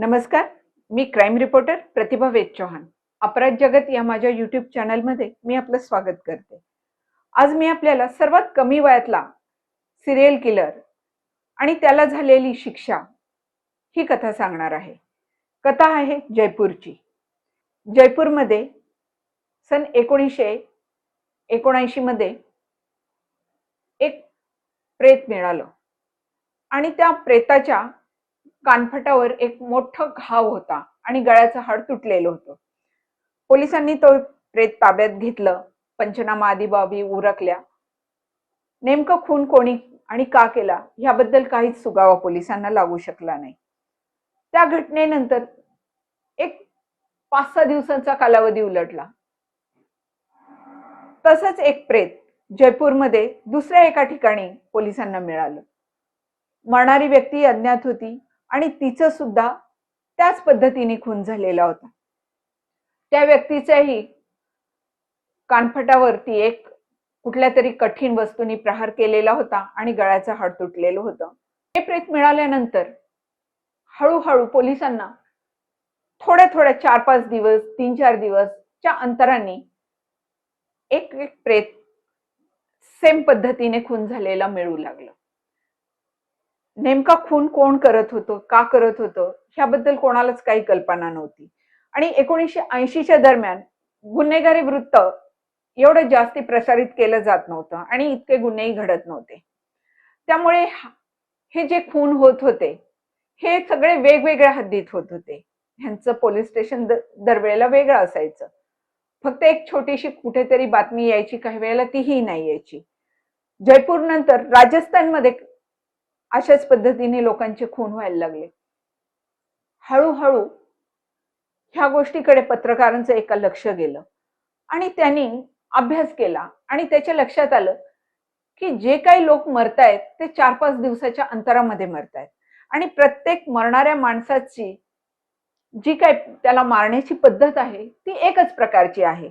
नमस्कार मी crime reporter Pratibha Ved Chauhan. अपराध जगत या माझ्या युट्यूब चॅनलमध्ये मी आपलं स्वागत करते. आज मी आपल्याला सर्वात कमी वयातला सिरियल किलर आणि त्याला झालेली शिक्षा ही कथा सांगणार आहे. कथा आहे जयपूरची. जयपूरमध्ये सन एकोणीसशे एकोणऐंशीमध्ये एक प्रेत मिळालं. आणि त्या प्रेताच्या कानफटावर एक मोठं घाव होता आणि गळ्याचं हाड तुटलेलं होतं. पोलिसांनी तो प्रेत ताब्यात घेतलं. पंचनामा आदी बाबी उरकल्या. नेमकं खून कोणी आणि का केला याबद्दल काहीच सुगावा पोलिसांना लागू शकला नाही. त्या घटनेनंतर एक पाच सहा दिवसांचा कालावधी उलटला. तसंच एक प्रेत जयपूरमध्ये दुसऱ्या एका ठिकाणी पोलिसांना मिळालं. मरणारी व्यक्ती अज्ञात होती. आणि तिचं सुद्धा त्याच पद्धतीने खून झालेला होता. त्या व्यक्तीच्याही कानफटावरती एक कुठल्या तरी कठीण वस्तूंनी प्रहार केलेला होता आणि गळ्याचं हाड तुटलेलं होतं. हे प्रेत मिळाल्यानंतर हळूहळू पोलिसांना थोड्या थोड्या चार पाच दिवस तीन चार दिवसच्या अंतराने एक एक प्रेत सेम पद्धतीने खून झालेला मिळू लागलं. नेमका खून कोण करत होतं का करत होतं ह्याबद्दल कोणालाच काही कल्पना नव्हती. आणि एकोणीसशे ऐंशीच्या दरम्यान गुन्हेगारी वृत्त एवढं जास्ती प्रसारित केलं जात नव्हतं आणि इतके गुन्हेही घडत नव्हते. त्यामुळे हे जे खून होत होते हे सगळे वेगवेगळ्या हद्दीत होत होते. ह्यांचं पोलीस स्टेशन दरवेळेला वेगळं असायचं. फक्त एक छोटीशी कुठेतरी बातमी यायची काही वेळेला तीही नाही यायची. जयपूर नंतर राजस्थानमध्ये अशाच पद्धतीने लोकांचे खून व्हायला लागले. हळूहळू ह्या गोष्टीकडे पत्रकारांचं एका लक्ष गेलं आणि त्यांनी अभ्यास केला आणि त्याच्या लक्षात आलं की जे काही लोक मरतायत ते चार पाच दिवसाच्या अंतरामध्ये मरतायत. आणि प्रत्येक मरणाऱ्या माणसाची जी काय त्याला मारण्याची पद्धत आहे ती एकच प्रकारची आहे.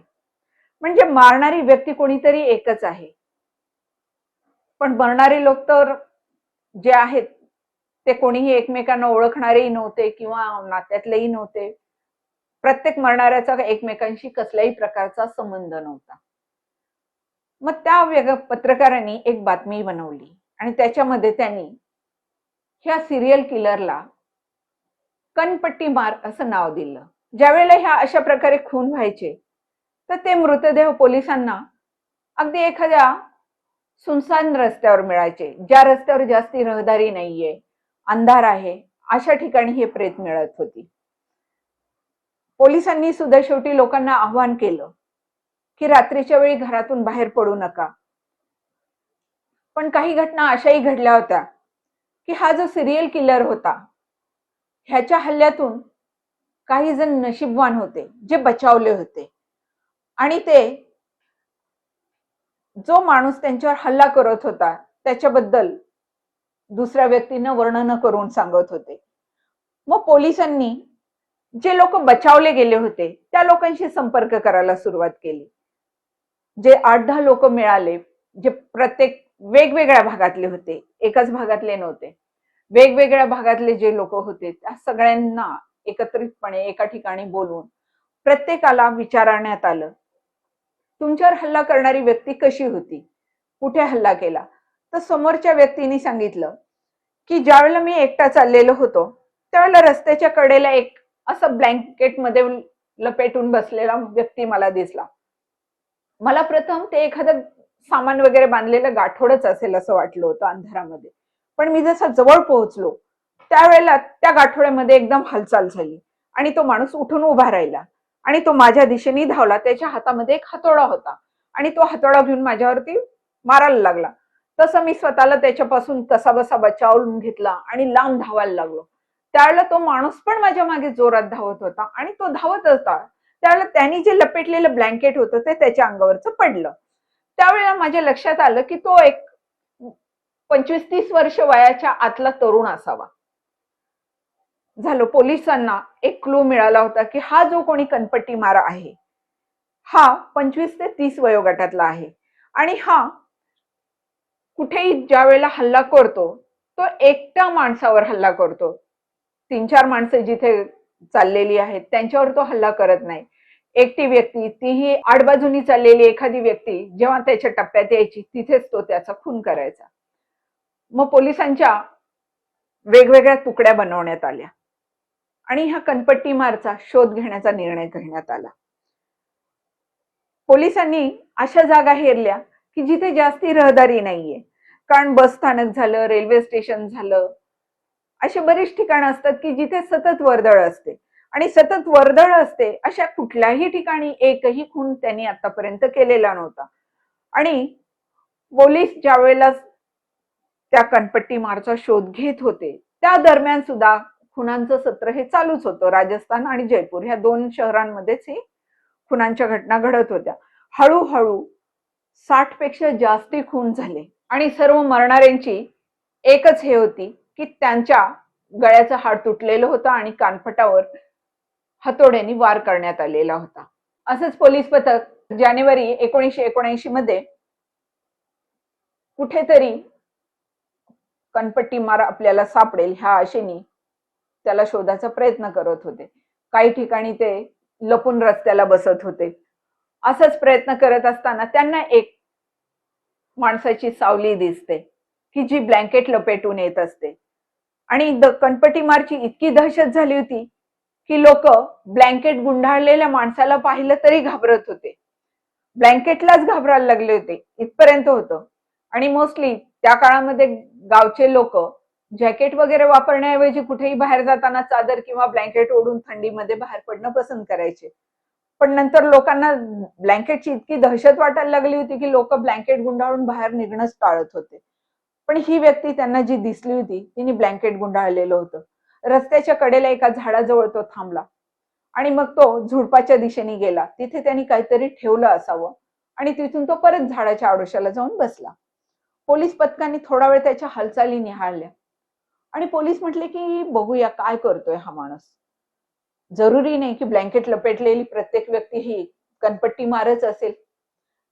म्हणजे मारणारी व्यक्ती कोणीतरी एकच आहे. पण मरणारे लोक तर जे आहेत ते कोणीही एकमेकांना ओळखणारेही नव्हते किंवा नात्यातलेही नव्हते. प्रत्येक मरणाऱ्याचा एकमेकांशी कसल्याही प्रकारचा संबंध नव्हता. मग त्या वेग पत्रकारांनी एक बातमी बनवली आणि त्याच्यामध्ये त्यांनी ह्या सिरियल किलरला कनपट्टी मार असं नाव दिलं. ज्यावेळेला ह्या अशा प्रकारे खून व्हायचे तर ते मृतदेह पोलिसांना अगदी एखाद्या सुनसान रस्त्यावर मिळायचे. ज्या रस्त्यावर जास्ती रहदारी नाहीये अंधार आहे अशा ठिकाणी हे प्रेत मिळत होती. पोलिसांनी सुद्धा शेवटी लोकांना आव्हान केलं की रात्रीच्या वेळी घरातून बाहेर पडू नका. पण काही घटना अशाही घडल्या होत्या की हा जो सिरियल किलर होता ह्याच्या हल्ल्यातून काही जण नशीबवान होते जे बचावले होते. आणि ते जो माणूस त्यांच्यावर हल्ला करत होता त्याच्याबद्दल दुसऱ्या व्यक्तीनं वर्णन करून सांगत होते. मग पोलिसांनी जे लोक बचावले गेले होते त्या लोकांशी संपर्क करायला सुरुवात केली. जे आठ दहा लोक मिळाले जे प्रत्येक वेगवेगळ्या भागातले होते एकाच भागातले नव्हते. वेगवेगळ्या भागातले जे लोक होते त्या सगळ्यांना एकत्रितपणे एका ठिकाणी बोलून प्रत्येकाला विचारण्यात आलं. तुमच्यावर हल्ला करणारी व्यक्ती कशी होती? कुठे हल्ला केला? तर समोरच्या व्यक्तीने सांगितलं की ज्यावेळेला मी एकटा चाललेलो होतो त्यावेळेला रस्त्याच्या कडेला एक असं ब्लँकेटमध्ये लपेटून बसलेला व्यक्ती मला दिसला. मला प्रथम ते एखादं सामान वगैरे बांधलेलं गाठोडच असेल असं वाटलं होतं अंधारामध्ये. पण मी जसा जवळ पोहोचलो त्यावेळेला त्या गाठोड्यामध्ये एकदम हालचाल झाली आणि तो माणूस उठून उभा राहिला. आणि तो माझ्या दिशेने धावला. त्याच्या हातामध्ये एक हातोडा होता. आणि तो हातोडा घेऊन माझ्यावरती मारायला लागला. तसं मी स्वतःला त्याच्यापासून कसा बसा बचावून घेतला आणि लांब धावायला लागलो. त्यावेळेला तो माणूस पण माझ्या मागे जोरात धावत होता आणि तो धावत होता. त्यावेळेला त्यांनी जे लपेटलेलं ब्लँकेट होतं ते त्याच्या अंगावरचं पडलं. त्यावेळेला माझ्या लक्षात आलं की तो एक पंचवीस तीस वर्ष वयाच्या आतला तरुण असावा. झालं. पोलिसांना एक क्लू मिळाला होता की हा जो कोणी कनपट्टी मारा आहे हा पंचवीस ते तीस वयोगटातला आहे. आणि हा कुठेही ज्या वेळेला हल्ला करतो तो एकट्या माणसावर हल्ला करतो. तीन चार माणसं जिथे चाललेली आहेत त्यांच्यावर तो हल्ला करत नाही. एकटी व्यक्ती तीही आडबाजूनी चाललेली एखादी व्यक्ती जेव्हा त्याच्या टप्प्यात यायची तिथेच तो त्याचा खून करायचा. मग पोलिसांच्या वेगवेगळ्या तुकड्या बनवण्यात आल्या. आणि ह्या कनपट्टी मारचा शोध घेण्याचा निर्णय घेण्यात आला. पोलिसांनी अशा जागा हेरल्या की जिथे जास्ती रहदारी नाहीये. कारण बस स्थानक झालं रेल्वे स्टेशन झालं असे बरीच ठिकाणं असतात की जिथे सतत वर्दळ असते. आणि सतत वर्दळ असते अशा कुठल्याही ठिकाणी एकही खून त्यांनी आतापर्यंत केलेला नव्हता. आणि पोलीस ज्या वेळेला त्या कनपट्टी मारचा शोध घेत होते त्या दरम्यान सुद्धा खुनांचं सत्र हे चालूच होतं. राजस्थान आणि जयपूर ह्या दोन शहरांमध्येच ही खुनांच्या घटना घडत होत्या. हळूहळू साठपेक्षा जास्ती खून झाले आणि सर्व मरणाऱ्यांची एकच हे होती की त्यांच्या गळ्याचं हाड तुटलेलं होतं आणि कानफटावर हातोड्याने वार करण्यात आलेला होता. असंच पोलीस पथक जानेवारी एकोणीसशे एकोणऐंशी मध्ये कुठेतरी कनपट्टी मार आपल्याला सापडेल ह्या आशेने त्याला शोधाचा प्रयत्न करत होते. काही ठिकाणी ते लपून रस्त्याला बसत होते. असंच प्रयत्न करत असताना त्यांना एक माणसाची सावली दिसते की जी ब्लँकेट लपेटून येत असते. आणि द कणपटी मारची इतकी दहशत झाली होती की लोक ब्लँकेट गुंडाळलेल्या माणसाला पाहिलं तरी घाबरत होते. ब्लँकेटलाच घाबरायला लागले होते इथपर्यंत होतं. आणि मोस्टली त्या काळामध्ये गावचे लोक जॅकेट वगैरे वापरण्याऐवजी कुठेही बाहेर जाताना चादर किंवा ब्लँकेट ओढून थंडीमध्ये बाहेर पडणं पसंत करायचे. पण नंतर लोकांना ब्लँकेटची इतकी दहशत वाटायला लागली होती की लोक ब्लँकेट गुंडाळून बाहेर निघणंच टाळत होते. पण ही व्यक्ती त्यांना जी दिसली होती तिने ब्लँकेट गुंडाळलेलं होतं. रस्त्याच्या कडेला एका झाडाजवळ तो थांबला आणि मग तो झुडपाच्या दिशेने गेला. तिथे त्यांनी काहीतरी ठेवलं असावं आणि तिथून तो परत झाडाच्या आडोशाला जाऊन बसला. पोलीस पथकांनी थोडा वेळ त्याच्या हालचाली निहाळल्या. आणि पोलीस म्हटले की बघूया काय करतोय हा माणूस. जरुरी नाही की ब्लँकेट लपेटलेली प्रत्येक व्यक्ती ही कनपट्टी मारच असेल.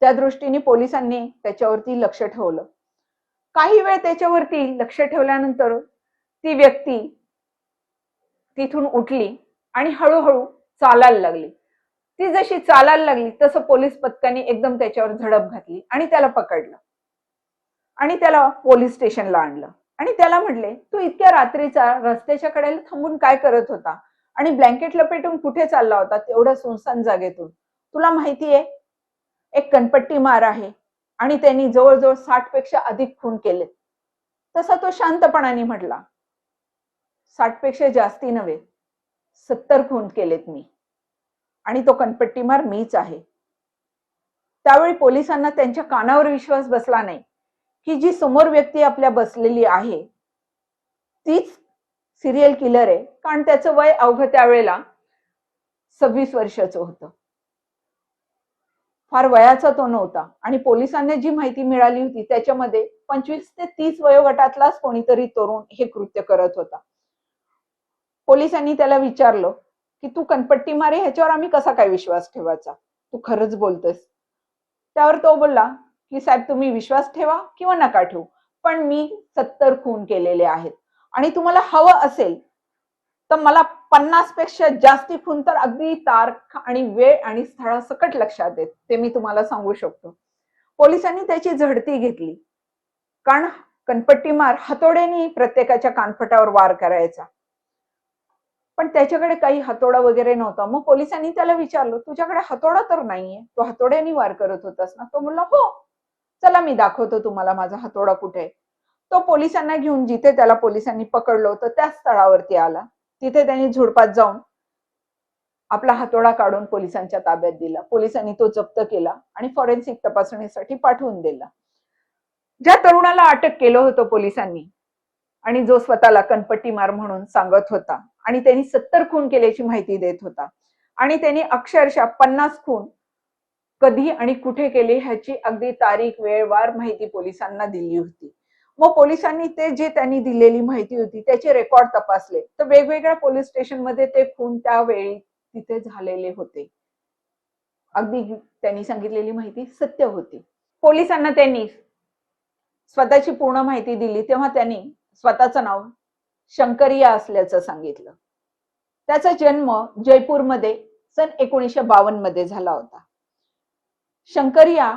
त्या दृष्टीने पोलिसांनी त्याच्यावरती लक्ष ठेवलं. काही वेळ त्याच्यावरती लक्ष ठेवल्यानंतर ती व्यक्ती तिथून उठली आणि हळूहळू चालायला लागली. ती जशी चालायला लागली तसं पोलीस पथकाने एकदम त्याच्यावर झडप घातली आणि त्याला पकडलं. आणि त्याला पोलीस स्टेशनला आणलं. आणि त्याला म्हटले तू इतक्या रात्रीचा रस्त्याच्या कडेला थांबून काय करत होता? आणि ब्लँकेट लपेटून कुठे चालला होता तेवढ्या सुनसान जागेतून? तुला माहितीये एक कणपट्टी मार आहे आणि त्यांनी जवळजवळ साठपेक्षा अधिक खून केले तसा तो शांतपणाने म्हटला साठपेक्षा जास्ती नव्हे सत्तर खून केलेत मी आणि तो कणपट्टीमार मीच आहे. त्यावेळी पोलिसांना त्यांच्या कानावर विश्वास बसला नाही. की जी समोर व्यक्ती आपल्या बसलेली आहे तीच सिरियल किलर आहे. कारण त्याचं वय अवघं त्यावेळेला सव्वीस वर्षाचं होतं. फार वयाचा तो नव्हता. आणि पोलिसांनी जी माहिती मिळाली होती त्याच्यामध्ये पंचवीस ते तीस वयोगटातलाच कोणीतरी तरुण हे कृत्य करत होता. पोलिसांनी त्याला विचारलं की तू कनपट्टी मारे ह्याच्यावर आम्ही कसा काय विश्वास ठेवायचा? तू खरंच बोलतोस त्यावर तो बोलला की साहेब तुम्ही विश्वास ठेवा किंवा नका ठेवू पण मी सत्तर खून केलेले आहेत. आणि तुम्हाला हवं असेल तर मला पन्नासपेक्षा जास्ती खून तर अगदी तारख आणि वेळ आणि स्थळासकट लक्षात येत ते मी तुम्हाला सांगू शकतो. पोलिसांनी त्याची झडती घेतली. कारण कणपट्टीमार हातोड्याने प्रत्येकाच्या कानफटावर वार करायचा. पण त्याच्याकडे काही हातोडा वगैरे नव्हता. मग पोलिसांनी त्याला विचारलं तुझ्याकडे हातोडा तर नाहीये. तो हातोड्याने वार करत होतास ना? तो म्हणला हो. चला मी दाखवतो तुम्हाला माझा हातोडा कुठे आहे. तो पोलिसांना घेऊन जिथे त्याला पोलिसांनी पकडलं होतं त्याच स्थळावरती आला. तिथे त्यांनी झुडपात जाऊन आपला हातोडा काढून पोलिसांच्या ताब्यात दिला. पोलिसांनी तो जप्त केला आणि फॉरेन्सिक तपासणीसाठी पाठवून दिला. ज्या तरुणाला अटक केलं होतं पोलिसांनी आणि जो स्वतःला कनपट्टीमार म्हणून सांगत होता आणि त्यांनी सत्तर खून केल्याची माहिती देत होता आणि त्यांनी अक्षरशः पन्नास खून कधी आणि कुठे केले ह्याची अगदी तारीख वेळ वार माहिती पोलिसांना दिली होती. मग पोलिसांनी ते जे त्यांनी दिलेली माहिती होती त्याचे रेकॉर्ड तपासले. तर वेगवेगळ्या पोलीस स्टेशनमध्ये ते खून त्यावेळी तिथे झालेले होते. अगदी त्यांनी सांगितलेली माहिती सत्य होती. पोलिसांना त्यांनी स्वतःची पूर्ण माहिती दिली तेव्हा त्यांनी स्वतःचं नाव शंकरिया असल्याचं सांगितलं. त्याचा जन्म जयपूरमध्ये सन एकोणीसशे बावन्नमध्ये झाला होता. शंकरिया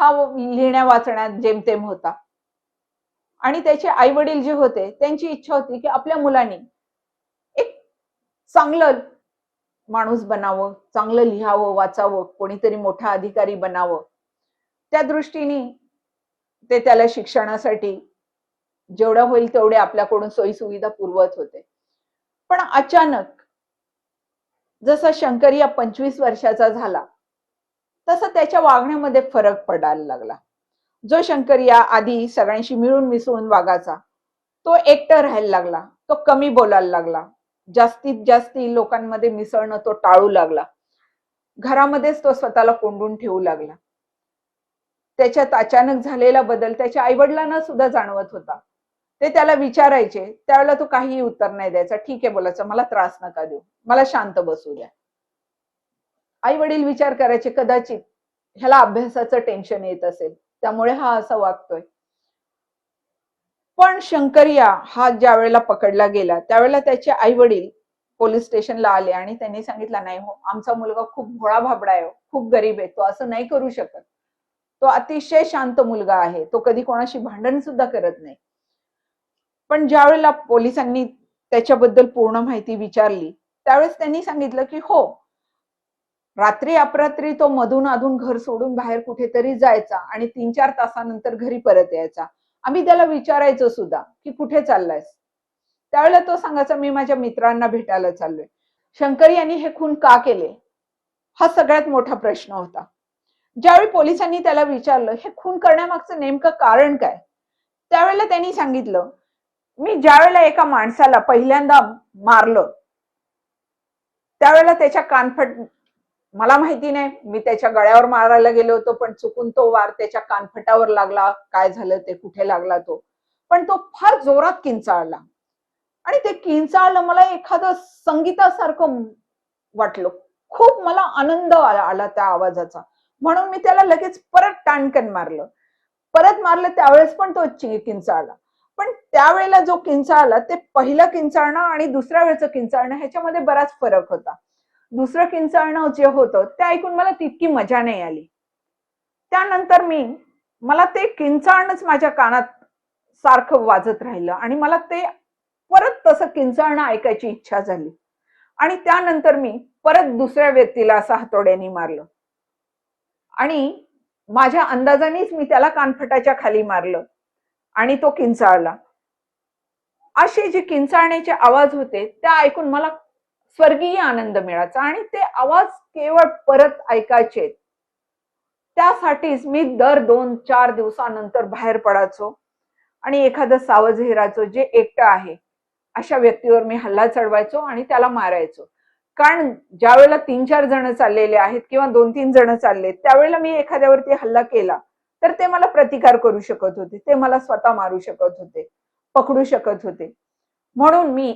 हा लिहिण्या वाचण्यात जेमतेम होता. आणि त्याचे आई वडील जे होते त्यांची इच्छा होती की आपल्या मुलांनी एक चांगलं माणूस बनावं चांगलं लिहावं वाचावं कोणीतरी मोठा अधिकारी बनावं. त्या दृष्टीने ते त्याला शिक्षणासाठी जेवढं होईल तेवढे आपल्याकडून सोयी सुविधा पुरवत होते. पण अचानक जसा शंकरिया पंचवीस वर्षाचा झाला तसं त्याच्या वागण्यामध्ये फरक पडायला लागला. जो शंकर या आधी सगळ्यांशी मिळून मिसळून वागायचा तो एकटा राहायला लागला तो कमी बोलायला लागला. जास्तीत जास्ती लोकांमध्ये मिसळणं तो टाळू लागला. घरामध्येच तो स्वतःला कोंडून ठेवू लागला. त्याच्यात अचानक झालेला बदल त्याच्या आईवडिलांना सुद्धा जाणवत होता. ते त्याला विचारायचे त्यावेळेला तो काहीही उत्तर नाही द्यायचा. ठीक आहे बोलायचं. मला त्रास नका देऊ. मला शांत बसू द्या. आई वडील विचार करायचे कदाचित ह्याला अभ्यासाचं टेन्शन येत असेल. त्यामुळे हा असा वागतोय. पण शंकरिया हा ज्या वेळेला पकडला गेला त्यावेळेला त्याचे आई वडील पोलीस स्टेशनला आले आणि त्यांनी सांगितलं नाही हो आमचा मुलगा खूप भोळा भाबडा आहे हो, खूप गरीब आहे तो असं नाही करू शकत. तो अतिशय शांत मुलगा आहे तो कधी कोणाशी भांडण सुद्धा करत नाही. पण ज्या वेळेला पोलिसांनी त्याच्याबद्दल पूर्ण माहिती विचारली त्यावेळेस त्यांनी सांगितलं की हो रात्री अपरात्री तो मधून अधून घर सोडून बाहेर कुठेतरी जायचा आणि तीन चार तासानंतर घरी परत यायचा. आम्ही त्याला विचारायचो सुद्धा की कुठे चाललायस? त्यावेळेला तो सांगायचा मी माझ्या मित्रांना भेटायला चाललोय. शंकर यांनी हे खून का केले? हा सगळ्यात मोठा प्रश्न होता. ज्यावेळी पोलिसांनी त्याला विचारलं हे खून करण्यामागचं नेमकं कारण काय? त्यावेळेला त्यांनी सांगितलं मी ज्यावेळेला एका माणसाला पहिल्यांदा मारलं त्यावेळेला त्याच्या कानफट मला माहिती नाही. मी त्याच्या गळ्यावर मारायला गेलो होतो पण चुकून तो वार त्याच्या कानफटावर लागला. काय झालं ते कुठे लागला तो? पण तो फार जोरात किंचाळला. आणि ते किंचाळलं मला एखादं संगीतासारखं वाटलं. खूप मला आनंद आला आला त्या आवाजाचा. म्हणून मी त्याला लगेच परत टाणकन मारलं. परत मारलं त्यावेळेस पण तो किंचाळला. पण त्यावेळेला जो किंचाळला ते पहिलं किंचाळणं आणि दुसऱ्या वेळेचं किंचाळणं ह्याच्यामध्ये बराच फरक होता. दुसरं किंचाळणं जे होतं ते ऐकून मला तितकी मजा नाही आली. त्यानंतर मी मला ते किंचाळणंच माझ्या कानात सारखं वाजत राहिलं आणि मला ते परत तसं किंचाळणं ऐकायची इच्छा झाली. आणि त्यानंतर मी परत दुसऱ्या व्यक्तीला असं हातोड्याने मारलं. आणि माझ्या अंदाजानेच मी त्याला कानफटाच्या खाली मारलं आणि तो किंचाळला. असे जे किंचाळण्याचे आवाज होते त्या ऐकून मला स्वर्गीय आनंद मिळायचा आणि ते आवाज केवळ परत ऐकायचे. त्यासाठीच मी दर दोन चार दिवसानंतर बाहेर पडायचो आणि एखादं सावज हिराचो जे एकटं आहे. अशा व्यक्तीवर मी हल्ला चढवायचो आणि त्याला मारायचो. कारण ज्या वेळेला तीन चार जण चाललेले आहेत किंवा दोन तीन जण चालले त्यावेळेला मी एखाद्यावरती हल्ला केला तर ते मला प्रतिकार करू शकत होते. ते मला स्वतः मारू शकत होते पकडू शकत होते. म्हणून मी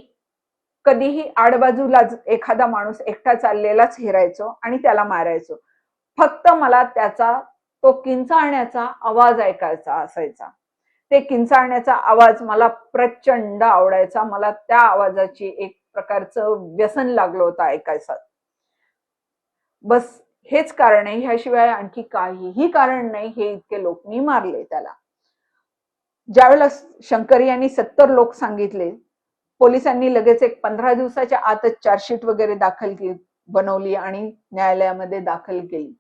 कधीही आडबाजूला एखादा माणूस एकटा चाललेलाच हेरायचो आणि त्याला मारायचो. फक्त मला त्याचा तो किंचाळण्याचा आवाज ऐकायचा असायचा. ते किंचाळण्याचा आवाज मला प्रचंड आवडायचा. मला त्या आवाजाची एक प्रकारचं व्यसन लागलं होतं ऐकायचं बस हेच कारण आहे. ह्याशिवाय आणखी काहीही कारण नाही. हे इतके लोक मी मारले त्याला. ज्यावेळेला शंकर यांनी सत्तर लोक सांगितले पोलिसांनी लगेच एक पंधरा दिवसाच्या आतच चार्जशीट वगैरे दाखल केली बनवली आणि न्यायालयामध्ये दाखल केली.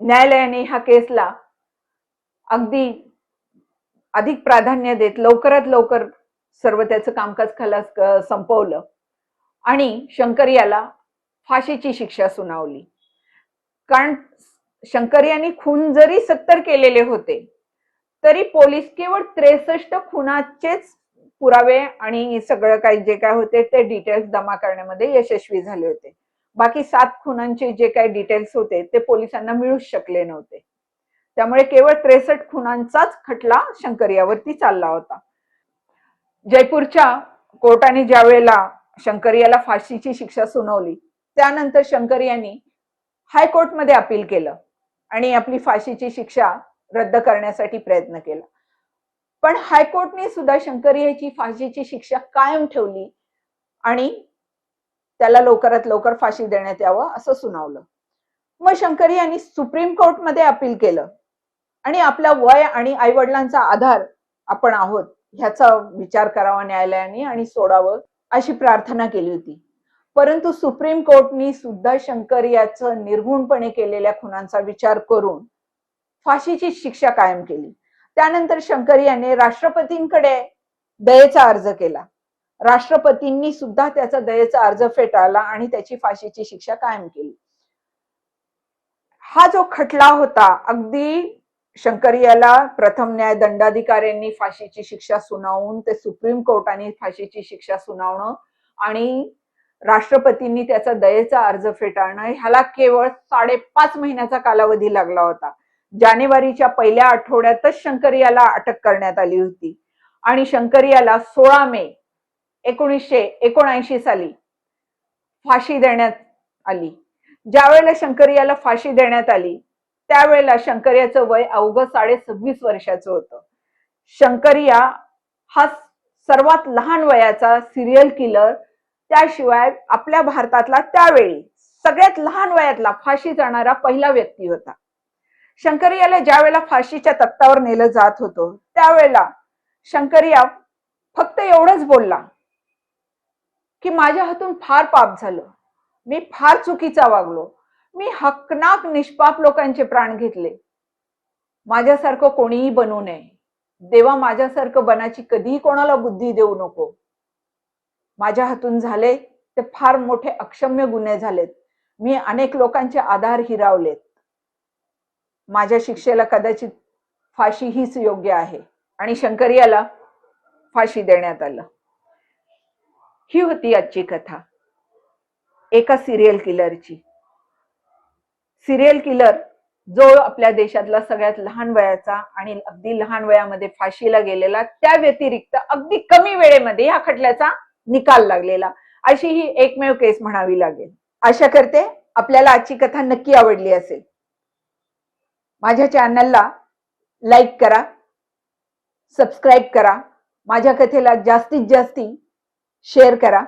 न्यायालयाने ह्या केसला अगदी अधिक प्राधान्य देत लवकरात लवकर सर्व त्याचं कामकाज खालास संपवलं आणि शंकर याला फाशीची शिक्षा सुनावली. कारण शंकर यांनी खून जरी सत्तर केलेले होते तरी पोलीस केवळ त्रेसष्ट खुनाचेच पुरावे आणि सगळं काही जे काय होते ते डिटेल्स जमा करण्यामध्ये यशस्वी झाले होते. बाकी सात खुनांचे जे काही डिटेल्स होते ते पोलिसांना मिळूच शकले नव्हते. त्यामुळे केवळ त्रेसष्ट खुनांचाच खटला शंकर यावरती चालला होता. जयपूरच्या कोर्टाने ज्या वेळेला शंकर याला फाशीची शिक्षा सुनावली त्यानंतर शंकर यांनी हायकोर्टमध्ये अपील केलं आणि आपली फाशीची शिक्षा रद्द करण्यासाठी प्रयत्न केला. पण हायकोर्टने सुद्धा शंकर याची फाशीची शिक्षा कायम ठेवली आणि त्याला लवकरात लवकर फाशी देण्यात यावं असं सुनावलं. मग शंकर यांनी सुप्रीम कोर्टमध्ये अपील केलं आणि आपला वय आणि आई वडिलांचा आधार आपण आहोत ह्याचा विचार करावा न्यायालयाने आणि सोडावं अशी प्रार्थना केली होती. परंतु सुप्रीम कोर्टनी सुद्धा शंकर याचं निर्घुणपणे केलेल्या खुनांचा विचार करून फाशीची शिक्षा कायम केली. त्यानंतर शंकर यांनी राष्ट्रपतींकडे दयेचा अर्ज केला. राष्ट्रपतींनी सुद्धा त्याचा दयेचा अर्ज फेटाळला आणि त्याची फाशीची शिक्षा कायम केली. हा जो खटला होता अगदी शंकर याला प्रथम न्याय दंडाधिकाऱ्यांनी फाशीची शिक्षा सुनावून ते सुप्रीम कोर्टाने फाशीची शिक्षा सुनावणं आणि राष्ट्रपतींनी त्याचा दयेचा अर्ज फेटाळणं ह्याला केवळ साडेपाच महिन्याचा कालावधी लागला होता. जानेवारीच्या पहिल्या आठवड्यातच शंकरियाला अटक करण्यात आली होती. आणि शंकरियाला सोळा मे एकोणीसशे एकोणऐंशी साली फाशी देण्यात आली. ज्यावेळेला शंकरियाला फाशी देण्यात आली त्यावेळेला शंकरियाचं वय अवघ साडे सव्वीस वर्षाचं होतं. शंकरिया हा सर्वात लहान वयाचा सिरियल किलर त्याशिवाय आपल्या भारतातला त्यावेळी सगळ्यात लहान वयातला फाशी जाणारा पहिला व्यक्ती होता. शंकरियाला ज्या वेळेला फाशीच्या तख्तावर नेलं जात होतं त्यावेळेला शंकरिया फक्त एवढंच बोलला की माझ्या हातून फार पाप झालं. मी फार चुकीचा वागलो. मी हकनाक निष्पाप लोकांचे प्राण घेतले. माझ्यासारखं कोणीही बनू नये. देवा माझ्यासारखं बनाची कधीही कोणाला बुद्धी देऊ नको. माझ्या हातून झाले ते फार मोठे अक्षम्य गुन्हे झालेत. मी अनेक लोकांचे आधार हिरावलेत. माझ्या शिक्षेला कदाचित फाशी हीच योग्य आहे. आणि शंकर याला फाशी देण्यात आलं. ही होती आजची कथा. एका सिरियल किलरची सिरियल किलर जो आपल्या देशातला सगळ्यात लहान वयाचा आणि अगदी लहान वयामध्ये फाशीला गेलेला त्या व्यतिरिक्त अगदी कमी वेळेमध्ये या खटल्याचा निकाल लागलेला. अशी ही एकमेव केस म्हणावी लागेल. आशा करते आपल्याला आजची कथा नक्की आवडली असेल. माझ्या चॅनलला लाईक करा सबस्क्राईब करा माझ्या कथेला जास्तीत जास्ती शेअर करा.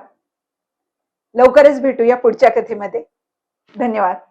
लवकरच भेटूया पुढच्या कथेमध्ये. धन्यवाद.